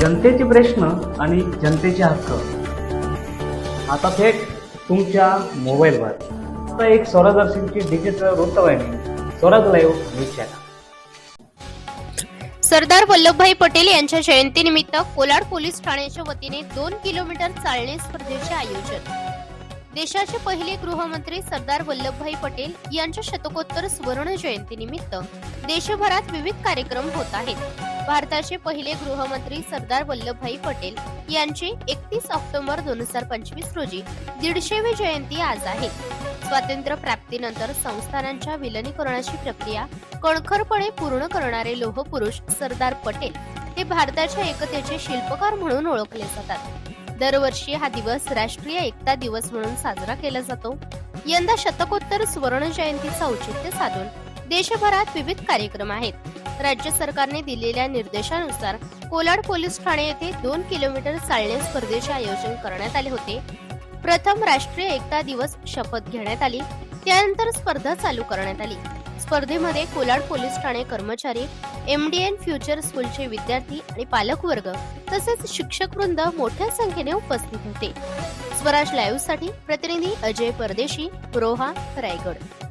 जनतेचे प्रश्न आणि जनतेचे हक्क. आता थेट तुमच्या मोबाईलवर. आता एक स्वरादर्शनची डिजिटल वृत्तवाहिनी Swaraj live news channel Sardar Vallabhbhai Patel यांच्या जयंतीनिमित्त कोलाड पोलीस ठाण्याच्या वतीने दोन किलोमीटर चालणे स्पर्धेचे आयोजन. देशाचे पहिले गृहमंत्री सरदार वल्लभभाई पटेल यांच्या शतकोत्तर सुवर्ण जयंतीनिमित्त देशभरात विविध कार्यक्रम होत आहेत. भारताचे पहिले गृहमंत्री सरदार वल्लभभाई पटेल यांची एकतीस ऑक्टोबर दोन हजार पंचवीस रोजी दीडशेवी जयंती आज आहे. स्वातंत्र्य प्राप्तीनंतर संस्थानांच्या विलनीकरणाची प्रक्रिया कणखरपणे पूर्ण करणारे लोहपुरुष सरदार पटेल हे भारताच्या एकतेचे शिल्पकार म्हणून ओळखले जातात. दरवर्षी हा दिवस राष्ट्रीय एकता दिवस म्हणून साजरा केला जातो. यंदा शतकोत्तर सुवर्ण जयंतीचं औचित्य साधून देशभरात विविध कार्यक्रम आहेत. राज्य सरकारने दिलेल्या निर्देशानुसार कोलाड पोलीस ठाणे येथे दोन किलोमीटर चालणे स्पर्धेचे आयोजन करण्यात आले होते. प्रथम राष्ट्रीय एकता दिवस शपथ घेण्यात आली. त्यानंतर स्पर्धा चालू करण्यात आली. स्पर्धेमध्ये कोलाड पोलीस ठाणे कर्मचारी एमडीएन फ्युचर स्कूलचे विद्यार्थी आणि पालक वर्ग तसेच शिक्षक वृंद मोठ्या संख्येने उपस्थित होते. स्वराज लाईव्हसाठी प्रतिनिधी अजय परदेशी रोहा रायगड.